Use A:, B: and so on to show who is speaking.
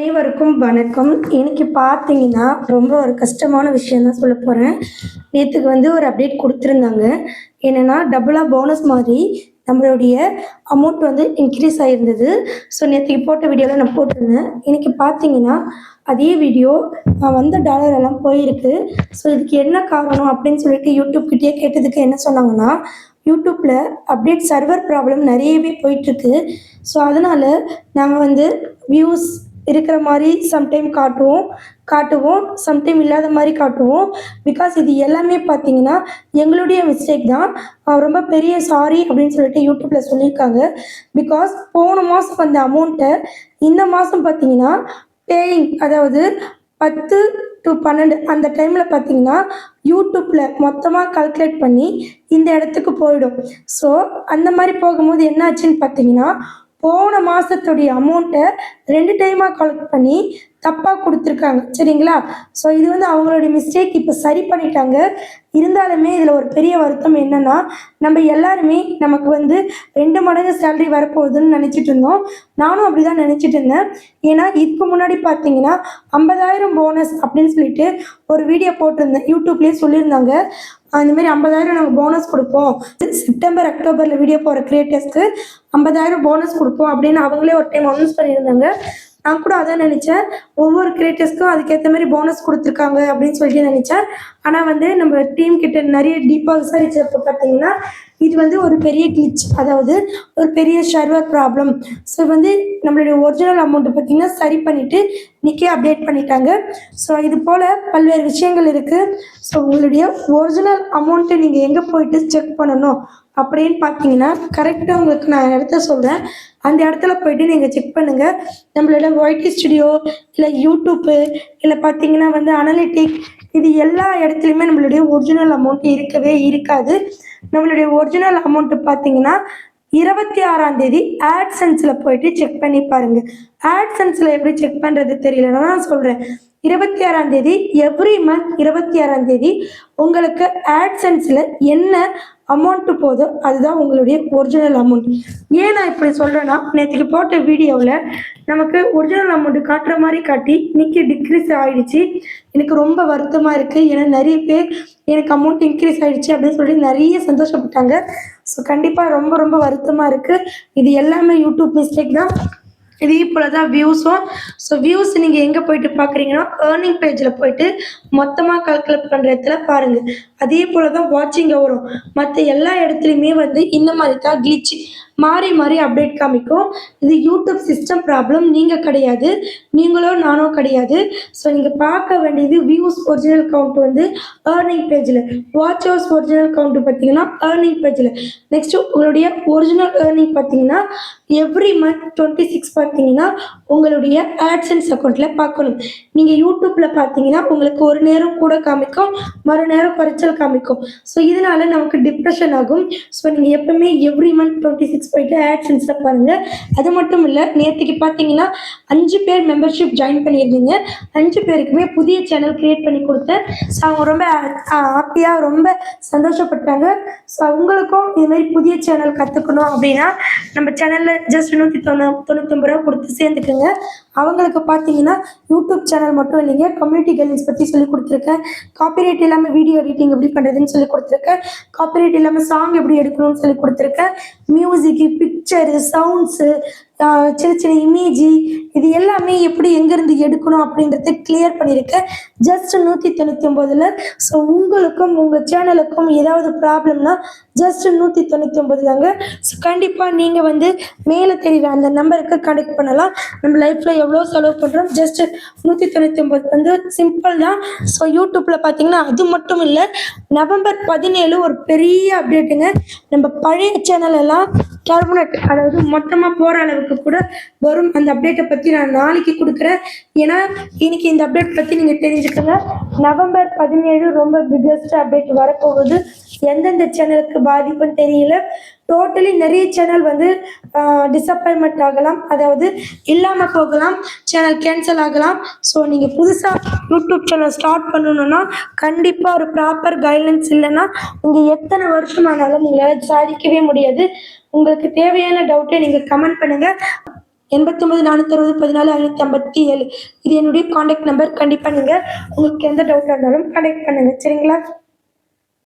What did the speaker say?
A: அனைவருக்கும் வணக்கம். இன்னைக்கு பார்த்தீங்கன்னா ரொம்ப ஒரு கஷ்டமான விஷயம் தான் சொல்ல போகிறேன் நேற்றுக்கு வந்து ஒரு அப்டேட் கொடுத்துருந்தாங்க. என்னென்னா டபுளாக போனஸ் மாதிரி நம்மளுடைய அமௌண்ட் வந்து இன்க்ரீஸ் ஆகிருந்தது ஸோ நேற்றுக்கு போட்ட வீடியோவில் நான் போட்டிருந்தேன். இன்னைக்கு பார்த்தீங்கன்னா அதே வீடியோ வந்த டாலர் எல்லாம் போயிருக்கு. ஸோ இதுக்கு என்ன காரணம் அப்படின்னு சொல்லிட்டு யூடியூப்கிட்டே கேட்டதுக்கு என்ன சொன்னாங்கன்னா யூடியூப்பில் அப்டேட் சர்வர் ப்ராப்ளம் நிறையவே போயிட்டுருக்கு ஸோ அதனால் நாங்கள் வந்து வியூஸ் இருக்கிற மாதிரி சம்டைம் காட்டுவோம். காட்டுவோம். சம்டைம் இல்லாத மாதிரி காட்டுவோம். பிகாஸ் இது எல்லாமே பார்த்தீங்கன்னா எங்களுடைய மிஸ்டேக் தான். ரொம்ப பெரிய சாரி அப்படின்னு சொல்லிட்டு யூடியூப்பில் சொல்லியிருக்காங்க. பிகாஸ் போன மாதம் வந்த அமௌண்ட்டை இந்த மாதம் பார்த்தீங்கன்னா பேயிங் அதாவது பத்து டு பன்னெண்டு அந்த டைமில் பார்த்தீங்கன்னா யூடியூப்பில் மொத்தமாக கால்குலேட் பண்ணி இந்த இடத்துக்கு போயிடும். ஸோ அந்த மாதிரி போகும்போது என்ன ஆச்சுன்னு பார்த்தீங்கன்னா போன மாதத்துடைய அமௌண்ட்டை ரெண்டு டைமாக கலெக்ட் பண்ணி தப்பாக கொடுத்துருக்காங்க. சரிங்களா? ஸோ இது வந்து அவங்களுடைய மிஸ்டேக் இப்போ சரி பண்ணிட்டாங்க. இருந்தாலுமே இதில் ஒரு பெரிய வருத்தம் என்னன்னா நம்ம எல்லாருமே நமக்கு வந்து ரெண்டு மடங்கு சேலரி வரப்போகுதுன்னு நினச்சிட்டு இருந்தோம். நானும் அப்படி தான் நினச்சிட்டு இருந்தேன். ஏன்னா இதுக்கு முன்னாடி பார்த்தீங்கன்னா ஐம்பதாயிரம் போனஸ் அப்படின்னு சொல்லிட்டு ஒரு வீடியோ போட்டிருந்தேன். யூடியூப்லேயே சொல்லியிருந்தாங்க. அந்த மாதிரி ஐம்பதாயிரம் நாங்கள் போனஸ் கொடுப்போம். செப்டம்பர் அக்டோபரில் வீடியோ போகிற கிரியேட்டர்ஸ்க்கு ஐம்பதாயிரம் போனஸ் கொடுப்போம் அப்படின்னு அவங்களே ஒரு டைம் அனௌன்ஸ் பண்ணியிருந்தாங்க. நான் கூட அதான் நினச்சேன். ஒவ்வொரு கிரியேட்டர்ஸ்க்கும் அதுக்கேற்ற மாதிரி போனஸ் கொடுத்துருக்காங்க அப்படின்னு சொல்லிட்டு நினச்சேன். ஆனால் வந்து நம்ம டீம் கிட்ட நிறைய டீப்பாக விசாரிச்சப்போ பார்த்தீங்கன்னா இது வந்து ஒரு பெரிய கிளிச் அதாவது ஒரு பெரிய சர்வர் ப்ராப்ளம் ஸோ வந்து நம்மளுடைய ஒரிஜினல் அமௌண்ட்டை பார்த்தீங்கன்னா சரி பண்ணிவிட்டு இன்றைக்கே அப்டேட் பண்ணிட்டாங்க. ஸோ இது போல் பல்வேறு விஷயங்கள் இருக்குது ஸோ உங்களுடைய ஒரிஜினல் அமௌண்ட்டை நீங்கள் எங்கே போயிட்டு செக் பண்ணணும்? அப்படின்னு பார்த்தீங்கன்னா கரெக்டாக உங்களுக்கு நான் இடத்த சொல்கிறேன் அந்த இடத்துல போயிட்டு நீங்கள் செக் பண்ணுங்கள் நம்மளோட ஒய்டி ஸ்டுடியோ இல்லை யூடியூப்பு இல்லை பார்த்தீங்கன்னா வந்து அனலிட்டிக் இது எல்லா இடத்துலையுமே நம்மளுடைய ஒரிஜினல் அமௌண்ட் இருக்கவே இருக்காது. நம்மளுடைய ஒரிஜினல் அமௌண்ட்டு பார்த்தீங்கன்னா இருபத்தி ஆறாம் தேதி ஆட்சன்ஸில் போயிட்டு செக் பண்ணி பாருங்கள் ஆட்சன்ஸில் எப்படி செக் பண்ணுறது தெரியலன்னா நான் சொல்கிறேன் இருபத்தி ஆறாம் தேதி எவ்ரி மந்த் இருபத்தி ஆறாம் தேதி உங்களுக்கு ஆட்சன்ஸில் என்ன அமௌண்ட்டு போதோ அதுதான் உங்களுடைய ஒரிஜினல் அமௌண்ட் ஏன் நான் இப்படி சொல்கிறேன்னா நேற்றுக்கு போட்ட வீடியோவில் நமக்கு ஒரிஜினல் அமௌண்ட்டு காட்டுற மாதிரி காட்டி இன்னைக்கு டிக்ரீஸ் ஆகிடுச்சு எனக்கு ரொம்ப வருத்தமாக இருக்குது ஏன்னா நிறைய பேர் எனக்கு அமௌண்ட் இன்க்ரீஸ் ஆகிடுச்சு அப்படின்னு சொல்லி நிறைய சந்தோஷப்பட்டாங்க. ஸோ கண்டிப்பாக ரொம்ப ரொம்ப வருத்தமாக இருக்குது இது எல்லாமே யூடியூப் மிஸ்டேக் தான். இதே போல் தான் வியூஸும் ஸோ வியூஸ் நீங்கள் எங்கே போயிட்டு பார்க்குறீங்கன்னா ஏர்னிங் பேஜில் போயிட்டு மொத்தமாக கால்குலேட் பண்ணுற இடத்துல பாருங்கள் அதே போல் தான் வாட்சிங் வரும். மற்ற எல்லா இடத்துலையுமே வந்து இந்த மாதிரி தான் கிளிச்சு மாறி மாறி அப்டேட் காமிக்கும். இது யூடியூப் சிஸ்டம் ப்ராப்ளம் நீங்கள் கிடையாது. நீங்களோ நானோ கிடையாது. ஸோ நீங்கள் பார்க்க வேண்டியது வியூஸ் ஒரிஜினல் கவுண்ட் வந்து ஏர்னிங் பேஜில் வாட்ச் ஹவர்ஸ் ஒரிஜினல் கவுண்ட் பார்த்தீங்கன்னா ஏர்னிங் பேஜில் நெக்ஸ்ட்டு உங்களுடைய ஒரிஜினல் ஏர்னிங் பார்த்தீங்கன்னா எவ்ரி மந்த் டுவெண்ட்டி சிக்ஸ் பார்த்தீங்கன்னா உங்களுடைய ஆட்சன்ஸ் அக்கௌண்ட்டில் பார்க்கணும். நீங்கள் யூடியூப்பில் பார்த்தீங்கன்னா உங்களுக்கு ஒரு நேரம் கூட காமிக்கும் மறு நேரம் குறைச்சல் காமிக்கும். ஸோ இதனால நமக்கு டிப்ரெஷன் ஆகும். ஸோ நீங்கள் எப்பவுமே எவ்ரி மந்த் டுவெண்ட்டி சிக்ஸ் போயிட்டு ஆட்சன்ஸில் பாருங்கள் அது மட்டும் இல்லை நேற்றுக்கு பார்த்தீங்கன்னா அஞ்சு பேர் மெம்பர்ஷிப் ஜாயின் பண்ணியிருந்தீங்க. அஞ்சு பேருக்குமே புதிய சேனல் க்ரியேட் பண்ணி கொடுத்தேன். ஸோ அவங்க ரொம்ப ஹாப்பியாக ரொம்ப சந்தோஷப்பட்டாங்க. ஸோ அவங்களுக்கும் இதுமாரி புதிய சேனல் கற்றுக்கணும் அப்படின்னா நம்ம சேனலில் ஜஸ்ட் நூற்றி தொண்ணூ தொண்ணூத்தொம்பது ரூபா கொடுத்து சேர்ந்துக்குங்க. அவங்களுக்கு பார்த்தீங்கன்னா யூடியூப் சேனல் மட்டும் இல்லைங்க கம்யூனிட்டி கைட்லைன்ஸ் பற்றி சொல்லி கொடுத்துருக்கேன். காப்பிரைட் இல்லாமல் வீடியோ எடிட்டிங் எப்படி பண்ணுறதுன்னு சொல்லி கொடுத்துருக்கேன். காப்பிரைட் இல்லாமல் சாங் எப்படி எடுக்கணும்னு சொல்லி கொடுத்துருக்கேன். மியூசிக் மியூசிக்கு பிக்சரு சவுண்ட்ஸு சின்ன சின்ன இமேஜி இது எல்லாமே எப்படி எங்கேருந்து எடுக்கணும் அப்படின்றத கிளியர் பண்ணியிருக்கேன் ஜஸ்ட் நூற்றி தொண்ணூற்றி ஒம்போதில் ஸோ உங்களுக்கும் உங்கள் சேனலுக்கும் ஏதாவது ப்ராப்ளம்னா ஜஸ்ட் நூற்றி தொண்ணூற்றி ஒம்பது தாங்க. ஸோ கண்டிப்பாக நீங்கள் வந்து மேலே தெரியுற அந்த நம்பருக்கு கனெக்ட் பண்ணலாம். நம்ம லைஃப்பில் எவ்வளோ செலவு பண்ணுறோம் ஜஸ்ட் நூற்றி தொண்ணூற்றி ஒம்பது வந்து சிம்பிள் தான். ஸோ யூடியூப்பில் பார்த்தீங்கன்னா அது மட்டும் இல்லை நவம்பர் பதினேழு ஒரு பெரிய அப்டேட்டுங்க நம்ம பழைய சேனல் எல்லாம் டர்மினேட் அதாவது மொத்தமாக போகிற அளவுக்கு கூட வரும். அந்த அப்டேட்டை பற்றி நான் நாளைக்கு கொடுக்குறேன். ஏன்னா இன்னைக்கு இந்த அப்டேட் பற்றி நீங்கள் தெரிஞ்சுக்கோங்க. நவம்பர் பதினேழு ரொம்ப பிக்கஸ்ட் அப்டேட் வரப்போகுது. எந்தெந்த சேனலுக்கு பாதிப்புன்னு தெரியல. டோட்டலி நிறைய சேனல் வந்து டிசப்பாயின்மெண்ட் ஆகலாம். அதாவது இல்லாமல் போகலாம். சேனல் கேன்சல் ஆகலாம். ஸோ நீங்கள் புதுசாக யூடியூப் சேனல் ஸ்டார்ட் பண்ணணும்னா கண்டிப்பாக ஒரு ப்ராப்பர் கைட்லைன்ஸ் இல்லைன்னா நீங்கள் எத்தனை வருஷமானாலும் உங்களால் சாதிக்கவே முடியாது. உங்களுக்கு தேவையான டவுட்டை நீங்கள் கமெண்ட் பண்ணுங்கள் எண்பத்தொம்பது நானூற்றறுபது பதினாலு ஐநூற்றி ஐம்பத்தி ஏழு இது என்னுடைய காண்டாக்ட் நம்பர் கண்டிப்பாக நீங்கள் உங்களுக்கு எந்த டவுட்டாக இருந்தாலும் காண்டாக்ட் பண்ணுங்கள் சரிங்களா?